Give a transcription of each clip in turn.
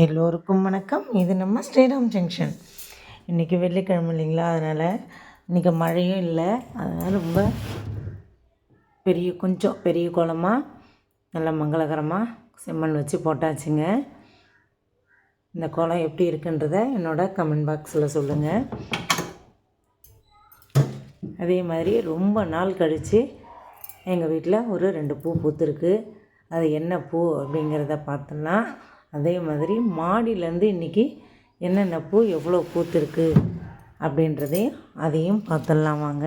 எல்லோருக்கும் வணக்கம். இது நம்ம ஸ்ரீராம் ஜங்ஷன். இன்றைக்கி வெள்ளிக்கிழமை இல்லைங்களா? அதனால் இன்றைக்கி மழையும் இல்லை. அதனால் ரொம்ப பெரிய கொஞ்சம் பெரிய குளமாக நல்லா மங்களகரமாக செம்மண் வச்சு போட்டாச்சுங்க. இந்த குளம் எப்படி இருக்குன்றத என்னோட கமெண்ட் பாக்ஸில் சொல்லுங்கள் அதே மாதிரி ரொம்ப நாள் கழித்து எங்கள் வீட்டில் ஒரு ரெண்டு பூ பூத்துருக்கு. அது என்ன பூ அப்படிங்கிறத பார்த்தோம்னா அதே மாதிரி மாடியிலேருந்து இன்றைக்கி என்னென்ன பூ எவ்வளோ பூத்துருக்கு அப்படின்றதையும் அதையும் பார்த்துடலாம் வாங்க.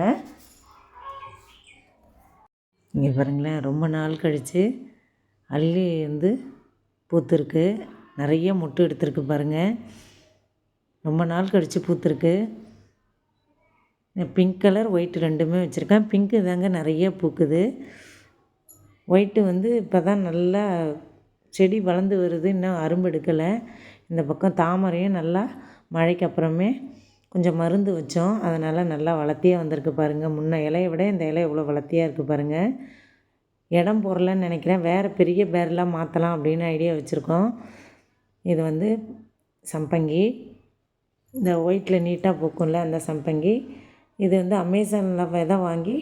இங்கே பாருங்களேன் ரொம்ப நாள் கழித்து அள்ளி வந்து பூத்துருக்கு. நிறைய மொட்டு எடுத்திருக்கு பாருங்கள் ரொம்ப நாள் கழித்து பூத்துருக்கு. பிங்க் கலர் ஒயிட் ரெண்டுமே வச்சுருக்கேன். பிங்க்கு தாங்க நிறைய பூக்குது. ஒயிட்டு வந்து இப்போ தான் நல்லா செடி வளர்ந்து வருது இன்னும் அரும்பு எடுக்கலை. இந்த பக்கம் தாமரையும் நல்லா மழைக்கு அப்புறமே கொஞ்சம் மருந்து வச்சோம். அதனால் நல்லா வளர்த்தியாக வந்திருக்கு பாருங்கள் முன்ன இலையை விட இந்த இலை எவ்வளோ வளர்த்தியாக இருக்குது பாருங்கள் இடம் போடலன்னு நினைக்கிறேன். வேறு பெரிய பேரெலாம் மாற்றலாம் அப்படின்னு ஐடியா வச்சுருக்கோம். இது வந்து சம்பங்கி. இந்த ஒயிட்டில் நீட்டாக பூக்கும்ல அந்த சம்பங்கி. இது வந்து அமேசானில் விதை வாங்கி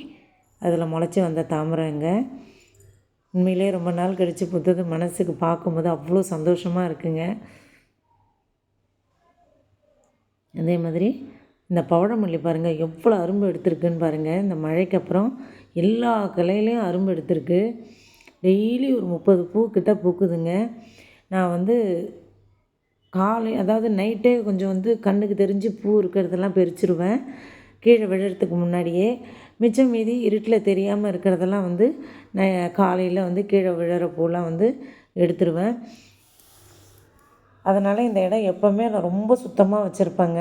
அதில் முளைச்சி வந்த தாமரைங்க. உண்மையிலே ரொம்ப நாள் கழித்து புத்தது மனசுக்கு பார்க்கும்போது அவ்வளோ சந்தோஷமாக இருக்குங்க. அதே மாதிரி இந்த பவழமல்லி பாருங்கள் எவ்வளோ அரும்பு எடுத்திருக்குன்னு பாருங்கள் இந்த மழைக்கு அப்புறம் எல்லா கிளையிலையும் அரும்பு எடுத்திருக்கு. டெய்லி ஒரு முப்பது பூ கிட்ட பூக்குதுங்க. நான் வந்து காலை அதாவது நைட்டே கொஞ்சம் வந்து கண்ணுக்கு தெரிஞ்சு பூ இருக்கிறதெல்லாம் பறிச்சிருவேன் கீழே விழுறதுக்கு முன்னாடியே. மிச்சம் மீதி இருட்டில் தெரியாமல் இருக்கிறதெல்லாம் வந்து நான் காலையில் வந்து கீழே விழுற பூலாம் வந்து எடுத்துருவேன். அதனால் இந்த இடம் எப்போவுமே நான் ரொம்ப சுத்தமாக வச்சுருப்பேங்க.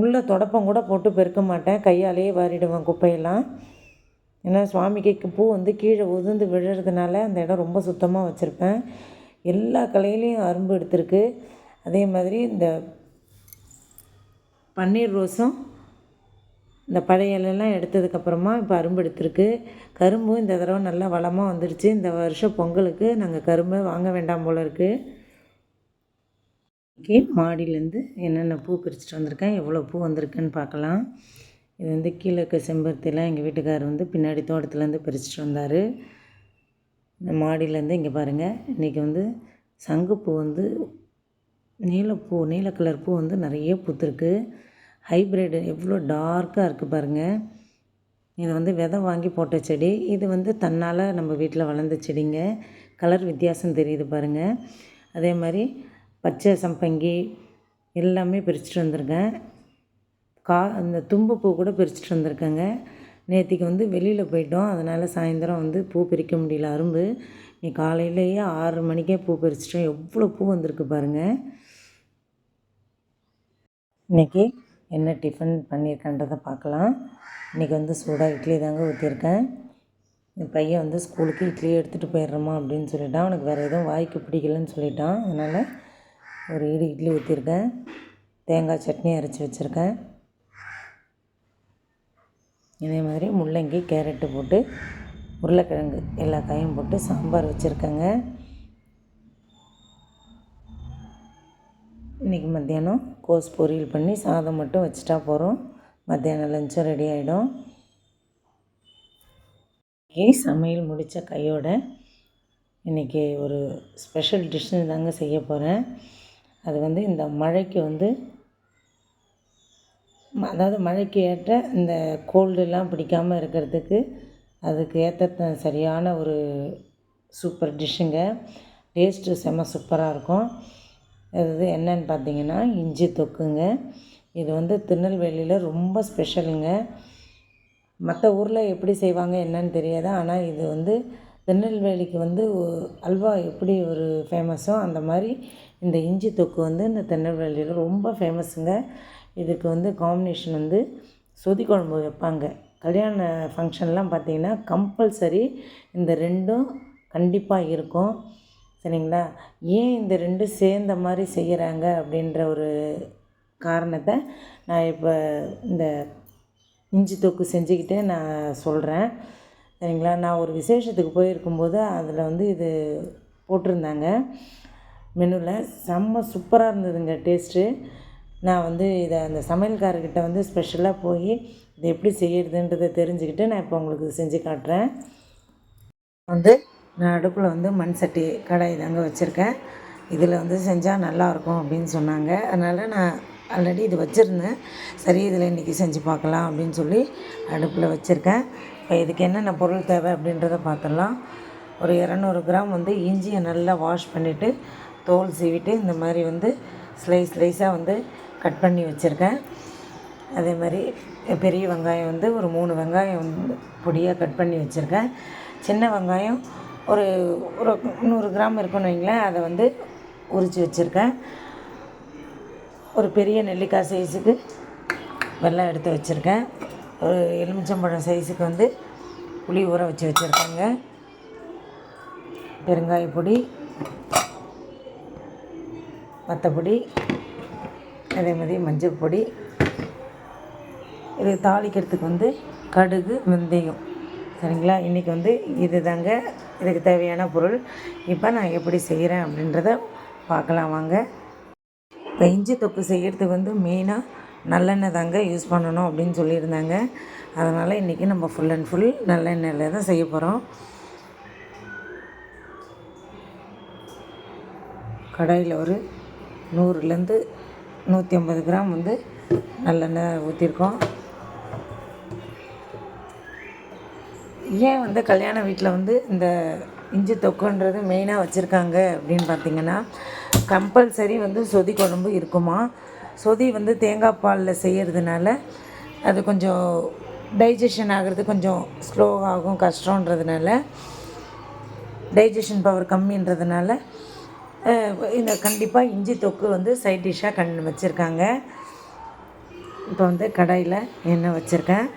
உள்ளே தொடப்பம் கூட போட்டு பெருக்க மாட்டேன். கையாலேயே வாரிடுவேன் குப்பையெல்லாம். ஏன்னா சுவாமிக்கு பூ வந்து கீழே உதிர்ந்து விழுறதுனால அந்த இடம் ரொம்ப சுத்தமாக வச்சுருப்பேன். எல்லா கலையிலையும் அரும்பு எடுத்திருக்கு. அதே மாதிரி இந்த பன்னீர் ரோஸும் இந்த பழைய இலையெல்லாம் எடுத்ததுக்கப்புறமா இப்போ அரும்பு எடுத்திருக்கு. கரும்பும் இந்த தடவை நல்லா வளமாக வந்துடுச்சு இந்த வருஷம் பொங்கலுக்கு நாங்கள் கரும்பை வாங்க வேண்டாம் போல் இருக்குது மாடியிலேருந்து என்னென்ன பூ பிரிச்சுட்டு வந்திருக்கேன் எவ்வளோ பூ வந்திருக்குன்னு பார்க்கலாம். இது வந்து கீழே இருக்க செம்பருத்திலாம் எங்கள் வீட்டுக்காரர் வந்து பின்னாடி தோட்டத்துலேருந்து பிரிச்சுட்டு வந்தார். இந்த மாடியிலேருந்து இங்கே பாருங்கள் இன்றைக்கி வந்து சங்குப்பூ வந்து நீலப்பூ நீல கலர் பூ வந்து நிறைய பூத்துருக்கு. ஹைப்ரிடு எவ்வளோ டார்க்காக இருக்குது பாருங்கள் இது வந்து விதை வாங்கி போட்ட செடி. இது வந்து தன்னால் நம்ம வீட்டில் வளர்ந்த செடிங்க. கலர் வித்தியாசம் தெரியுது பாருங்கள் அதே மாதிரி பச்சை சம்பங்கி எல்லாமே பிரிச்சுட்டு வந்திருக்கேன். கா அந்த தும்பப்பூ கூட பிரிச்சுட்டு வந்திருக்கேங்க. நேற்றுக்கு வந்து வெளியில் போயிட்டோம். அதனால் சாயந்தரம் வந்து பூ பிரிக்க முடியல அரும்பு. நீ காலையிலேயே ஆறு மணிக்கே பூ பறிச்சிட்டோம் எவ்வளோ பூ வந்திருக்கு பாருங்கள் இன்றைக்கி என்ன டிஃபன் பண்ணியிருக்கேன்றதை பார்க்கலாம். இன்றைக்கி வந்து சூடாக இட்லி தாங்க ஊற்றிருக்கேன் என் பையன் வந்து ஸ்கூலுக்கு இட்லி எடுத்துகிட்டு போயிடுறோமா அப்படின்னு சொல்லிட்டான். அவனுக்கு வேறு எதுவும் வாய்க்கு பிடிக்கலன்னு சொல்லிட்டான். அதனால் ஒரு ஈடு இட்லி ஊற்றிருக்கேன் தேங்காய் சட்னி அரைச்சி வச்சுருக்கேன். இதே மாதிரி முள்ளங்கி கேரட்டு போட்டு உருளைக்கிழங்கு எல்லா காயும் போட்டு சாம்பார் வச்சுருக்கேங்க. இன்றைக்கி மத்தியானம் கோஸ் பொரியல் பண்ணி சாதம் மட்டும் வச்சுட்டா போகிறோம் மத்தியானம் லஞ்சும் ரெடி ஆகிடும் இன்றைக்கி சமையல் முடித்த கையோட இன்றைக்கி ஒரு ஸ்பெஷல் டிஷ்ஷு தாங்க செய்ய போகிறேன் அது வந்து இந்த மழைக்கு வந்து அதாவது மழைக்கு ஏற்ற இந்த கோல்டுலாம் பிடிக்காமல் இருக்கிறதுக்கு அதுக்கு ஏற்ற சரியான ஒரு சூப்பர் டிஷ்ஷுங்க டேஸ்ட்டு செம்ம சூப்பராக இருக்கும். அது என்னன்னு பார்த்தீங்கன்னா இஞ்சி தொக்குங்க. இது வந்து திருநெல்வேலியில் ரொம்ப ஸ்பெஷலுங்க. மற்ற ஊரில் எப்படி செய்வாங்க என்னன்னு தெரியாது. ஆனால் இது வந்து திருநெல்வேலிக்கு வந்து அல்வா எப்படி ஒரு ஃபேமஸோ அந்த மாதிரி இந்த இஞ்சி தொக்கு வந்து இந்த திருநெல்வேலியில் ரொம்ப ஃபேமஸுங்க இதுக்கு வந்து காம்பினேஷன் வந்து சொதி குழம்பு வைப்பாங்க. கல்யாண ஃபங்க்ஷன்லாம் பார்த்திங்கன்னா கம்பல்சரி இந்த ரெண்டும் கண்டிப்பாக இருக்கும். சரிங்களா? ஏன் இந்த ரெண்டும் சேர்ந்த மாதிரி செய்கிறாங்க அப்படின்ற ஒரு காரணத்தை நான் இப்போ இந்த இஞ்சி தொக்கு செஞ்சுக்கிட்டே நான் சொல்கிறேன் சரிங்களா? நான் ஒரு விசேஷத்துக்கு போயிருக்கும்போது அதில் வந்து இது போட்டிருந்தாங்க. மெனுவில் செம்ம சூப்பராக இருந்ததுங்க டேஸ்ட்டு. நான் வந்து இதை அந்த சமையல்காரர்கிட்ட வந்து ஸ்பெஷலாக போய் இதை எப்படி செய்யறதுன்றதை தெரிஞ்சுக்கிட்டு நான் இப்போ உங்களுக்கு செஞ்சு காட்டுறேன். வந்து நான் அடுப்பில் வந்து மண் சட்டி கடாய் தாங்க வச்சுருக்கேன். இதில் வந்து செஞ்சால் நல்லாயிருக்கும் அப்படின்னு சொன்னாங்க. அதனால் நான் ஆல்ரெடி இது வச்சுருந்தேன். சரி இதில் இன்றைக்கி செஞ்சு பார்க்கலாம் அப்படின்னு சொல்லி அடுப்பில் வச்சுருக்கேன். இப்போ இதுக்கு என்னென்ன பொருள் தேவை அப்படின்றத பார்த்துடலாம் ஒரு இரநூறு கிராம் வந்து இஞ்சியை நல்லா வாஷ் பண்ணிவிட்டு தோல் சீவிட்டு இந்த மாதிரி வந்து ஸ்லைஸ் ஸ்லைஸாக வந்து கட் பண்ணி வச்சுருக்கேன். அதே மாதிரி பெரிய வெங்காயம் வந்து ஒரு மூணு வெங்காயம் வந்து பொடியாக கட் பண்ணி வச்சுருக்கேன். சின்ன வெங்காயம் ஒரு ஒரு நூறு கிராம் இருக்குன்னு வைங்களேன் அதை வந்து உரித்து வச்சுருக்கேன். ஒரு பெரிய நெல்லிக்காய் சைஸுக்கு வெள்ளம் எடுத்து வச்சுருக்கேன். ஒரு எலுமிச்சம்பழம் சைஸுக்கு வந்து புளி ஊற வச்சு வச்சுருக்கேங்க. பெருங்காய பொடி வத்தப்பொடி அதே மாதிரி மஞ்சள் பொடி. இது தாளிக்கிறதுக்கு வந்து கடுகு வெந்தயம். சரிங்களா? இன்றைக்கி வந்து இது தாங்க இதுக்கு தேவையான பொருள். இப்போ நான் எப்படி செய்கிறேன் அப்படின்றத பார்க்கலாம் வாங்க. இப்போ இஞ்சி தொக்கு செய்கிறதுக்கு வந்து மெயினாக நல்லெண்ணெய் தாங்க யூஸ் பண்ணணும் அப்படின்னு சொல்லியிருந்தாங்க. அதனால் இன்றைக்கி நம்ம ஃபுல் அண்ட் ஃபுல் நல்லெண்ணெயில் தான் செய்ய போகிறோம் கடாயில் ஒரு நூறுலேருந்து நூற்றி ஐம்பது கிராம் வந்து நல்லெண்ணெய் ஊற்றிருக்கோம் ஏன் வந்து கல்யாண வீட்டில் வந்து இந்த இஞ்சி தொக்குன்றது மெயினாக வச்சுருக்காங்க அப்படின்னு பார்த்தீங்கன்னா கம்பல்சரி வந்து சொதி குழம்பு இருக்குமா? சொதி வந்து தேங்காய் பாலில் செய்கிறதுனால அது கொஞ்சம் டைஜஷன் ஆகிறது கொஞ்சம் ஸ்லோ ஆகும் கஷ்டன்றதுனால டைஜஷன் பவர் கம்மின்றதுனால இந்த கண்டிப்பாக இஞ்சி தொக்கு வந்து சைட் டிஷ்ஷாக கண் வச்சுருக்காங்க. இப்போ வந்து கடாயில் எண்ணெய் வச்சுருக்கேன்.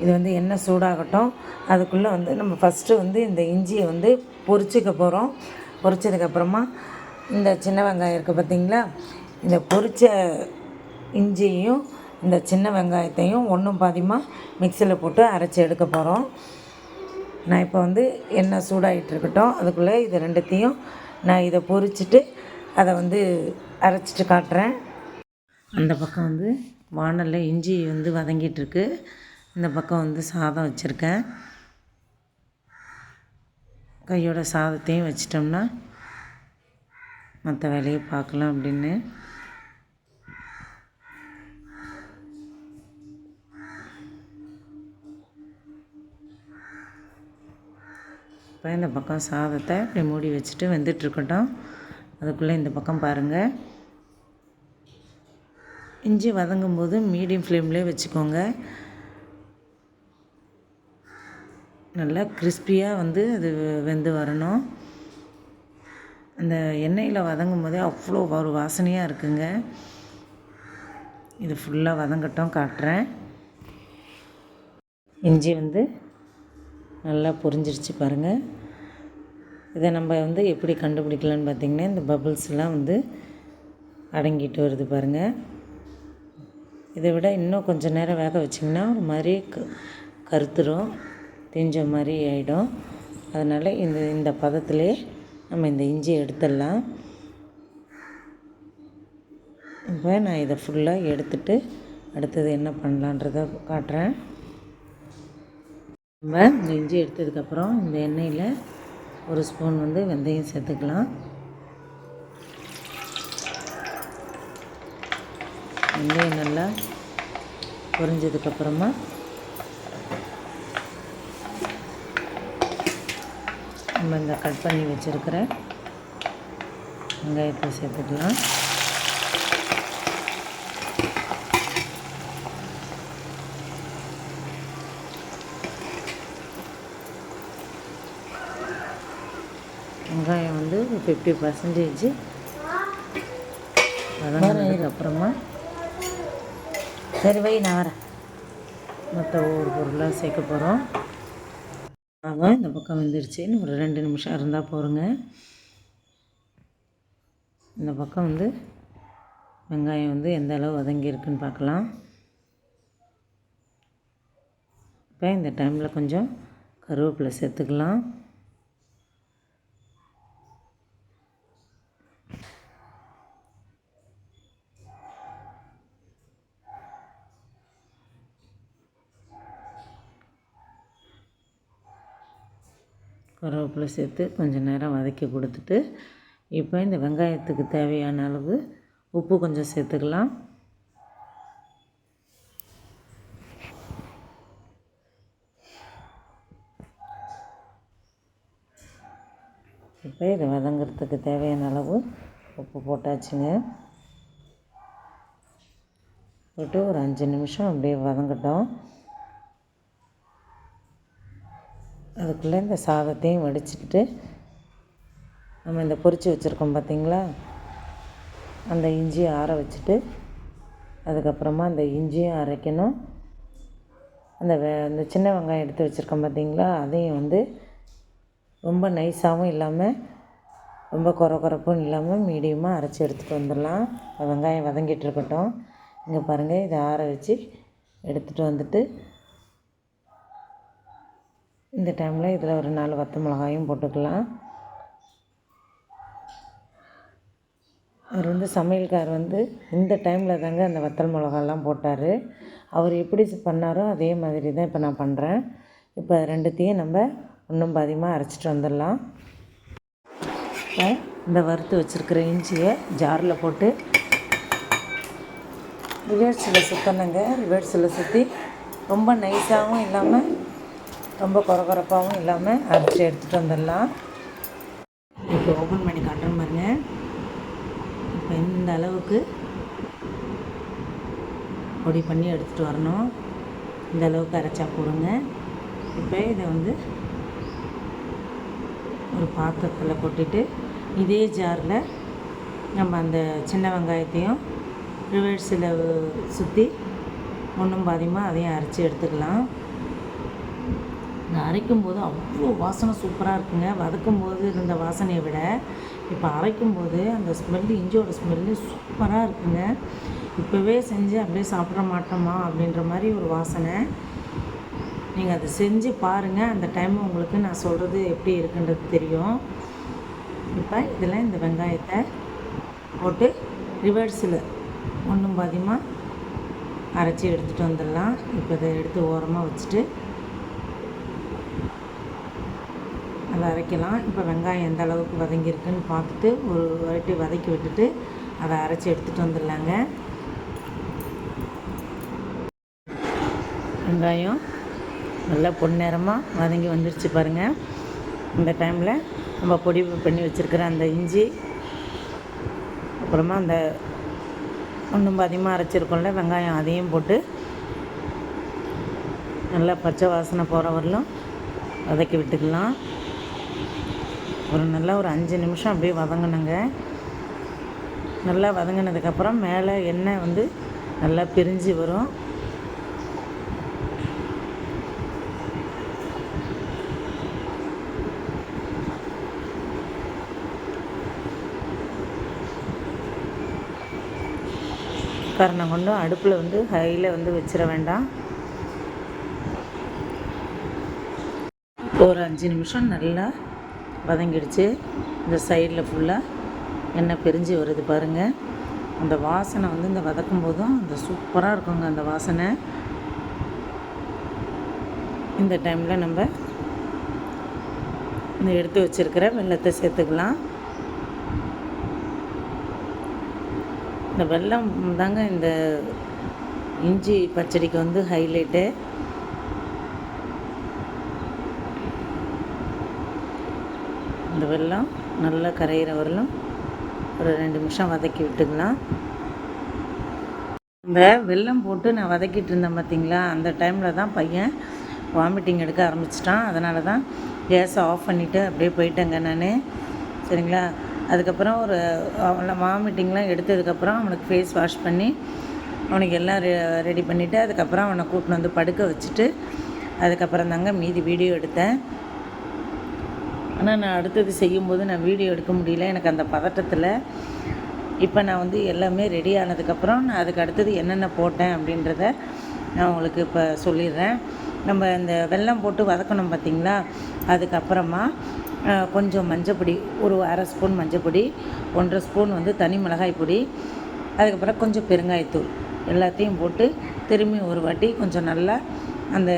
இது வந்து எண்ணெய் சூடாகட்டும். அதுக்குள்ளே வந்து நம்ம ஃபஸ்ட்டு வந்து இந்த இஞ்சியை வந்து பொறிச்சிக்க போகிறோம் பொரிச்சதுக்கப்புறமா இந்த சின்ன வெங்காயம் இருக்குது பார்த்திங்களா இந்த பொரித்த இஞ்சியையும் இந்த சின்ன வெங்காயத்தையும் ஒன்றும் பாதியமாக மிக்சியில் போட்டு அரைச்சி எடுக்க போகிறோம் நான் இப்போ வந்து எண்ணெய் சூடாகிட்டு இருக்கட்டும். அதுக்குள்ளே இது ரெண்டுத்தையும் நான் இதை பொரிச்சிட்டு அதை வந்து அரைச்சிட்டு காட்டுறேன். அந்த பக்கம் வந்து வானலில் இஞ்சி வந்து வதங்கிட்டுருக்கு இந்த பக்கம் வந்து சாதம் வச்சுருக்கேன். கையோட சாதத்தையும் வச்சிட்டோம்னா மற்ற வேலையை பார்க்கலாம் அப்படின்னு. இப்போ இந்த பக்கம் சாதத்தை இப்படி மூடி வச்சுட்டு வெந்துட்டுருக்கட்டும். அதுக்குள்ளே இந்த பக்கம் பாருங்கள் இஞ்சி வதங்கும்போது மீடியம் ஃப்ளேம்லேயே வச்சுக்கோங்க. நல்லா கிறிஸ்பியாக வந்து அது வெந்து வரணும். அந்த எண்ணெயில் வதங்கும் போதே அவ்வளோ ஒரு வாசனையாக இருக்குங்க. இது ஃபுல்லாக வதங்கட்டும் காட்டுறேன். இஞ்சி வந்து நல்லா பொரிஞ்சிருச்சு பாருங்கள் இதை நம்ம வந்து எப்படி கண்டுபிடிக்கலான்னு பார்த்தீங்கன்னா இந்த பபுள்ஸ்லாம் வந்து அடங்கிட்டு வருது பாருங்கள் இதை விட இன்னும் கொஞ்சம் நேரம் வேக வச்சிங்கன்னா ஒரு மாதிரி க கருத்துரும். திஞ்ச மாதிரி ஆகிடும் அதனால் இந்த இந்த பதத்திலே நம்ம இந்த இஞ்சியை எடுத்துடலாம். இப்போ நான் இதை ஃபுல்லாக எடுத்துட்டு அடுத்தது என்ன பண்ணலான்றத காட்டுறேன். நம்ம இந்த இஞ்சி எடுத்ததுக்கப்புறம் இந்த எண்ணெயில் ஒரு ஸ்பூன் வந்து வெந்தயம் சேர்த்துக்கலாம். வெந்தயம் நல்லா பொரிஞ்சதுக்கப்புறமா நம்ம இந்த கட் பண்ணி வச்சுருக்கிற வெங்காயத்தை சேர்த்துக்கலாம். வெங்காயம் வந்து ஃபிஃப்டி பர்சன்டேஜ் வதங்கினதுக்கப்புறமா சரி வை நான் வரேன். மற்ற ஒவ்வொரு பொருளாக சேர்க்க போகிறோம் ஆமாம் இந்த பக்கம் வந்துருச்சு இன்னும் ஒரு ரெண்டு நிமிஷம் இருந்தால் போகிறோங்க இந்த பக்கம் வந்து வெங்காயம் வந்து எந்த அளவு வதங்கியிருக்குன்னு பார்க்கலாம். இப்போ இந்த டைமில் கொஞ்சம் கருவேப்பிலை சேர்த்துக்கலாம். கருவேப்பிலை சேர்த்து கொஞ்சம் நேரம் வதக்கி கொடுத்துட்டு இப்போ இந்த வெங்காயத்துக்கு தேவையான அளவு உப்பு கொஞ்சம் சேர்த்துக்கலாம். இப்போ இதை வதங்கிறதுக்கு தேவையான அளவு உப்பு போட்டாச்சுங்க. போட்டு ஒரு அஞ்சு நிமிஷம் அப்படியே வதங்கட்டும். அதுக்குள்ளே இந்த சாதத்தையும் வடிச்சிட்டு நம்ம இந்த பொரித்து வச்சுருக்கோம் பார்த்தீங்களா? அந்த இஞ்சியை ஆற வச்சுட்டு அதுக்கப்புறமா அந்த இஞ்சியும் அரைக்கணும். அந்த வெ அந்த சின்ன வெங்காயம் எடுத்து வச்சுருக்கோம் பார்த்தீங்களா? அதையும் வந்து ரொம்ப நைஸாகவும் இல்லாமல் ரொம்ப குறை குறைப்பும் இல்லாமல் மீடியமாக அரைச்சி எடுத்துகிட்டு வந்துடலாம். வெங்காயம் வதங்கிட்டு இருக்கட்டும். இங்கே பாருங்கள் இதை ஆற வச்சு எடுத்துகிட்டு வந்துட்டு இந்த டைமில் இதில் ஒரு நாலு வத்த மிளகாயும் போட்டுக்கலாம். அவர் வந்து சமையல்கார் வந்து இந்த டைமில் தாங்க அந்த வத்தல் மிளகாலாம் போட்டார். அவர் எப்படி பண்ணாரோ அதே மாதிரி தான் இப்போ நான் பண்ணுறேன் இப்போ ரெண்டுத்தையும் நம்ம இன்னும் பாதியமாக அரைச்சிட்டு வந்துடலாம். இப்போ இந்த வறுத்து வச்சுருக்கிற இஞ்சியை ஜாரில் போட்டு ரிவர்ஸில் சுற்றணுங்க ரிவர்ஸில் சுற்றி ரொம்ப நைஸாகவும் இல்லாமல் ரொம்ப குறகுறப்பாகவும் இல்லாமல் அரைச்சி எடுத்துகிட்டு வந்துடலாம். இப்போ ஓப்பன் பண்ணி காட்டுறேன் பாருங்க. இப்போ இந்த அளவுக்கு பொடி பண்ணி எடுத்துகிட்டு வரணும். இந்த அளவுக்கு அரைச்சா போடுங்க. இப்போ இதை வந்து ஒரு பாத்திரத்தில் கொட்டிட்டு இதே ஜாரில் நம்ம அந்த சின்ன வெங்காயத்தையும் ரிவர்ஸில் சுற்றி ஒன்றும் பாதியமாக அதையும் அரைச்சி எடுத்துக்கலாம். இந்த அரைக்கும் போது அவ்வளோ வாசனை சூப்பராக இருக்குங்க. வதக்கும் போது இருந்த வாசனையை விட இப்போ அரைக்கும் போது அந்த ஸ்மெல்லு இஞ்சியோட ஸ்மெல்லு சூப்பராக இருக்குங்க. இப்போவே செஞ்சு அப்படியே சாப்பிட மாட்டோமா அப்படின்ற மாதிரி ஒரு வாசனை. நீங்கள் அதை செஞ்சு பாருங்கள் அந்த டைம் உங்களுக்கு நான் சொல்கிறது எப்படி இருக்குன்றது தெரியும். இப்போ இதில் இந்த வெங்காயத்தை போட்டு ரிவர்ஸில் ஒன்றும் பாதியமாக அரைச்சி எடுத்துகிட்டு வந்துடலாம். இப்போ இதை எடுத்து ஓரமாக வச்சுட்டு அதை அரைக்கலாம். இப்போ வெங்காயம் எந்த அளவுக்கு வதங்கியிருக்குன்னு பார்த்துட்டு ஒரு வாட்டி வதக்கி விட்டுட்டு அதை அரைச்சி எடுத்துகிட்டு வந்துடலாங்க. வெங்காயம் நல்லா பொன்னிறமாக வதங்கி வந்துருச்சு பாருங்கள் இந்த டைமில் நம்ம பொடி பண்ணி வச்சுருக்கிற அந்த இஞ்சி அப்புறமா அந்த ஒன்றும் அதிகமாக அரைச்சிருக்கோம்ல வெங்காயம் அதையும் போட்டு நல்லா பச்சை வாசனை போகிற வரலும் வதக்கி விட்டுக்கலாம். ஒரு நல்லா ஒரு அஞ்சு நிமிஷம் அப்படியே வதங்கணுங்க. நல்லா வதங்கினதுக்கப்புறம் மேலே எண்ணெய் வந்து நல்லா பிரிஞ்சு வரும். காரணம் கொண்டு அடுப்பில் வந்து ஹையில் வந்து வச்சிட வேண்டாம். ஒரு அஞ்சு நிமிஷம் நல்லா வதங்கிடுச்சு. இந்த சைடில் ஃபுல்லாக எண்ணெய் பிரிஞ்சு வருது பாருங்கள் அந்த வாசனை வந்து இந்த வதக்கும் போதும் அந்த சூப்பராக இருக்குங்க அந்த வாசனை. இந்த டைமில் நம்ம இந்த எடுத்து வச்சுருக்கிற வெள்ளத்தை சேர்த்துக்கலாம். இந்த வெல்லம் தாங்க இந்த இஞ்சி பச்சடிக்கு வந்து ஹைலைட்டு வெள்ளம் நல்லா கரையிற வரலும் ஒரு ரெண்டு நிமிஷம் வதக்கி விட்டுக்கலாம். இந்த வெல்லம் போட்டு நான் வதக்கிட்டு இருந்தேன் பார்த்தீங்களா? அந்த டைமில் தான் பையன் வாமிட்டிங் எடுக்க ஆரம்பிச்சிட்டான். அதனால தான் கேஸை ஆஃப் பண்ணிவிட்டு அப்படியே போயிட்டேங்க நான். சரிங்களா? அதுக்கப்புறம் ஒரு அவனை வாமிட்டிங்லாம் எடுத்ததுக்கப்புறம் அவனுக்கு ஃபேஸ் வாஷ் பண்ணி அவனுக்கு எல்லாம் ரெ ரெடி பண்ணிவிட்டு அதுக்கப்புறம் அவனை கூட்டின்னு வந்து படுக்க வச்சுட்டு அதுக்கப்புறம் தாங்க மீதி வீடியோ எடுத்தேன். ஆனால் நான் அடுத்தது செய்யும்போது நான் வீடியோ எடுக்க முடியல. எனக்கு அந்த பதட்டத்தில் இப்போ நான் வந்து எல்லாமே ரெடி ஆனதுக்கப்புறம் நான் அதுக்கு அடுத்தது என்னென்ன போட்டேன் அப்படின்றத நான் உங்களுக்கு இப்போ சொல்லிடுறேன். நம்ம இந்த வெல்லம் போட்டு வதக்கணும் பார்த்திங்களா அதுக்கப்புறமா கொஞ்சம் மஞ்சப்பொடி ஒரு அரை ஸ்பூன் மஞ்சப்பொடி ஒன்றரை ஸ்பூன் வந்து தனி மிளகாய் பொடி அதுக்கப்புறம் கொஞ்சம் பெருங்காயத்தூள். எல்லாத்தையும் போட்டு திரும்பி ஒரு வாட்டி கொஞ்சம் நல்லா அந்த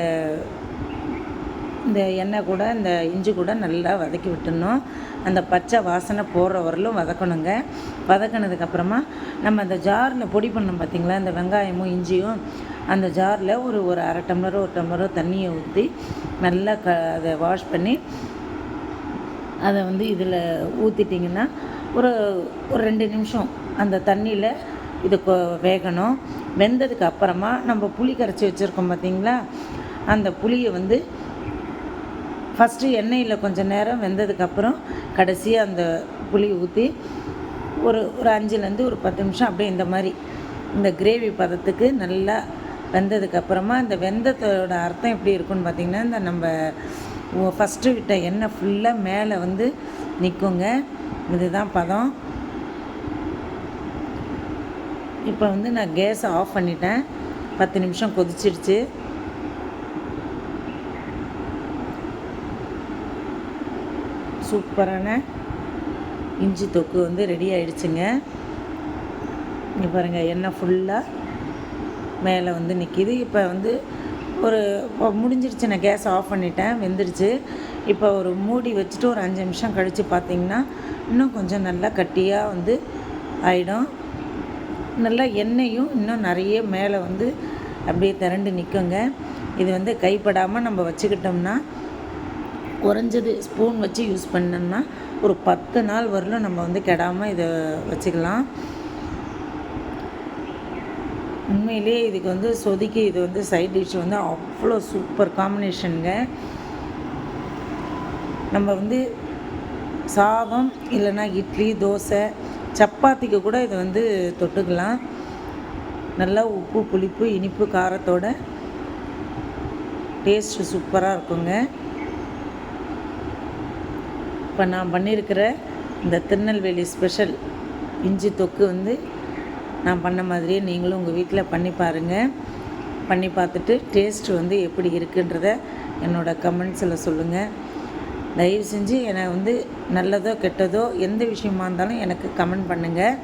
இந்த எண்ணெய் கூட இந்த இஞ்சி கூட நல்லா வதக்கி விட்டுடணும். அந்த பச்சை வாசனை போடுற வரலும் வதக்கணுங்க. வதக்கினதுக்கப்புறமா நம்ம அந்த ஜாரில் பொடி பண்ணோம் பார்த்திங்களா இந்த வெங்காயமும் இஞ்சியும் அந்த ஜாரில் ஒரு ஒரு அரை டம்ளரோ ஒரு டம்ளரோ தண்ணியை ஊற்றி நல்லா க அதை வாஷ் பண்ணி அதை வந்து இதில் ஊற்றிட்டிங்கன்னா ஒரு ஒரு ரெண்டு நிமிஷம் அந்த தண்ணியில் இது கொ- வேகணும். வெந்ததுக்கு அப்புறமா நம்ம புளி கரைச்சி வச்சுருக்கோம் பார்த்தீங்களா அந்த புளியை வந்து ஃபஸ்ட்டு எண்ணெயில் கொஞ்சம் நேரம் வெந்ததுக்கப்புறம் கடைசியாக அந்த புளி ஊற்றி ஒரு ஒரு அஞ்சுலேருந்து ஒரு பத்து நிமிஷம் அப்படியே இந்த மாதிரி இந்த கிரேவி பதத்துக்கு நல்லா வெந்ததுக்கப்புறமா இந்த வெந்தத்தோட அர்த்தம் எப்படி இருக்குன்னு பார்த்திங்கன்னா இந்த நம்ம ஃபஸ்ட்டு விட்ட எண்ணெய் ஃபுல்லாக மேலே வந்து நிற்குங்க இதுதான் பதம். இப்போ வந்து நான் கேஸை ஆஃப் பண்ணிட்டேன். பத்து நிமிஷம் கொதிச்சிடுச்சு சூப்பரான இஞ்சி தொக்கு வந்து ரெடி ஆயிடுச்சுங்க. இங்கே பாருங்கள் எண்ணெய் ஃபுல்லாக மேலே வந்து நிற்கிது இப்போ வந்து ஒரு இப்போ முடிஞ்சிருச்சு நான் கேஸ் ஆஃப் பண்ணிட்டேன் வெந்துடுச்சு இப்போ ஒரு மூடி வச்சுட்டு ஒரு அஞ்சு நிமிஷம் கழித்து பார்த்தீங்கன்னா இன்னும் கொஞ்சம் நல்லா கட்டியாக வந்து ஆயிடும். நல்லா எண்ணெயும் இன்னும் நிறைய மேலே வந்து அப்படியே திரண்டு நிற்குங்க இது வந்து கைப்படாமல் நம்ம வச்சுக்கிட்டோம்னா குறைஞ்சது ஸ்பூன் வச்சு யூஸ் பண்ணோம்னா ஒரு பத்து நாள் வரலும் நம்ம வந்து கெடாமல் இதை வச்சுக்கலாம். உண்மையிலேயே இதுக்கு வந்து சொதுக்கி இது வந்து சைட் டிஷ் வந்து அவ்வளோ சூப்பர் காம்பினேஷனுங்க நம்ம வந்து சாதம் இல்லைன்னா இட்லி தோசை சப்பாத்திக்கு கூட இதை வந்து தொட்டுக்கலாம். நல்லா உப்பு புளிப்பு இனிப்பு காரத்தோட டேஸ்ட்டு சூப்பராக இருக்குங்க. இப்போ நான் பண்ணியிருக்கிற இந்த திருநெல்வேலி ஸ்பெஷல் இஞ்சி தொக்கு வந்து நான் பண்ண மாதிரியே நீங்களும் உங்கள் வீட்டில் பண்ணி பாருங்கள் பண்ணி பார்த்துட்டு டேஸ்ட் வந்து எப்படி இருக்குன்றத என்னோட கமெண்ட்ஸில் சொல்லுங்கள் தயவு செஞ்சு என்னை வந்து நல்லதோ கெட்டதோ எந்த விஷயமா இருந்தாலும் எனக்கு கமெண்ட் பண்ணுங்கள்